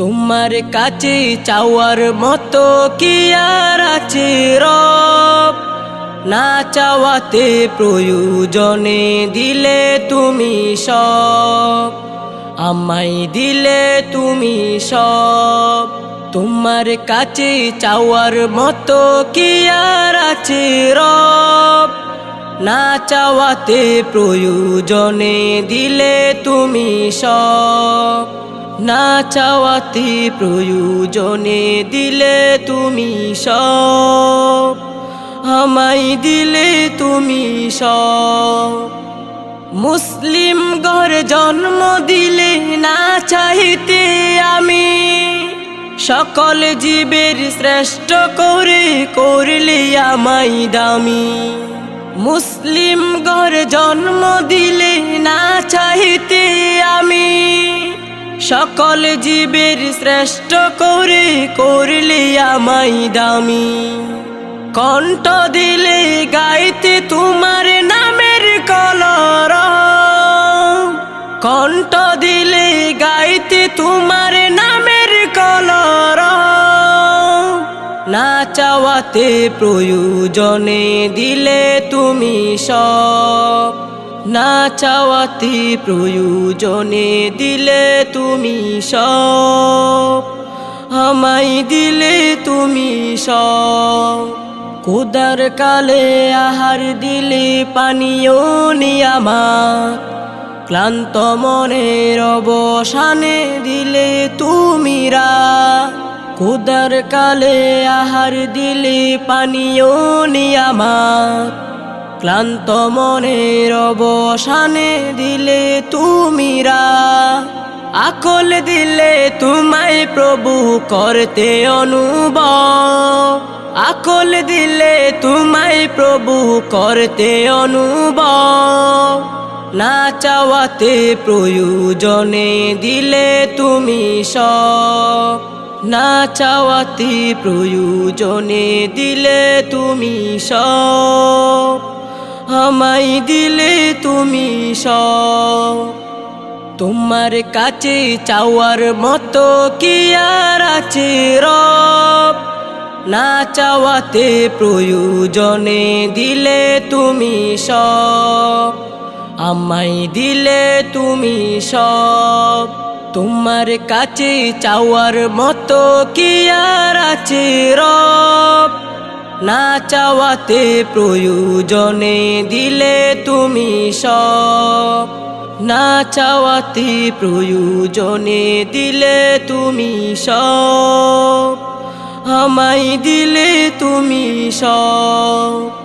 তোমার কাছে চাওয়ার মতো কি আর আছে রব? না চাওয়াতে প্রয়োজনে দিলে তুমি সব। আমায় দিলে তুমি সব। তোমার কাছে চাওয়ার মতো কি আর আছে রব? না চাওয়াতে প্রয়োজনে দিলে তুমি সব। না চাওয়াতে প্রয়োজনে দিলে তুমি সব। আমাই দিলে তুমি সব। মুসলিম ঘর জন্ম দিলে না চাইতে আমি। সকল জীবের শ্রেষ্ঠ করে করলে আমাই দামি। মুসলিম ঘর জন্ম দিলে না চাইতে আমি সকল জীবের শ্রেষ্ঠ করে করলে আমায় দামি। কণ্ঠ দিলে গাইতে তোমার নামের কলর। কণ্ঠ দিলে গাইতে তোমার নামের কলর। না চাওয়াতে প্রয়োজনে দিলে তুমি সব। না চাওয়াতে প্রয়োজনে দিলে তুমি সব। আমায় দিলে তুমি সব। কুদার কালে আহার দিলে পানীয় নিয়ামাত। ক্লান্ত মনের অবসানে দিলে তুমিরা কুদার কালে আহার দিলে পানীয় নিয়ামাত। ক্লান্ত মনের অবসানে দিলে তুমিরা, আকল দিলে তোমায় প্রভু করতে অনুভব। আকল দিলে তোমায় প্রভু করতে অনুভব। না চাওয়াতে প্রয়োজনে দিলে তুমি সব। না চাওয়াতে প্রয়োজনে দিলে তুমি সব। আমায় দিলে তুমি সব। তোমার কাছে চাওয়ার মতো কি আর আছে রব? না চাওয়াতে প্রয়োজনে দিলে তুমি সব। আমায় দিলে তুমি সব। তোমার কাছে চাওয়ার মতো কি আর আছে রব? না চাওয়াতে প্রয়োজনে দিলে তুমি সব। না চাওয়াতে প্রয়োজনে দিলে তুমি সব। আমায় দিলে তুমি সব।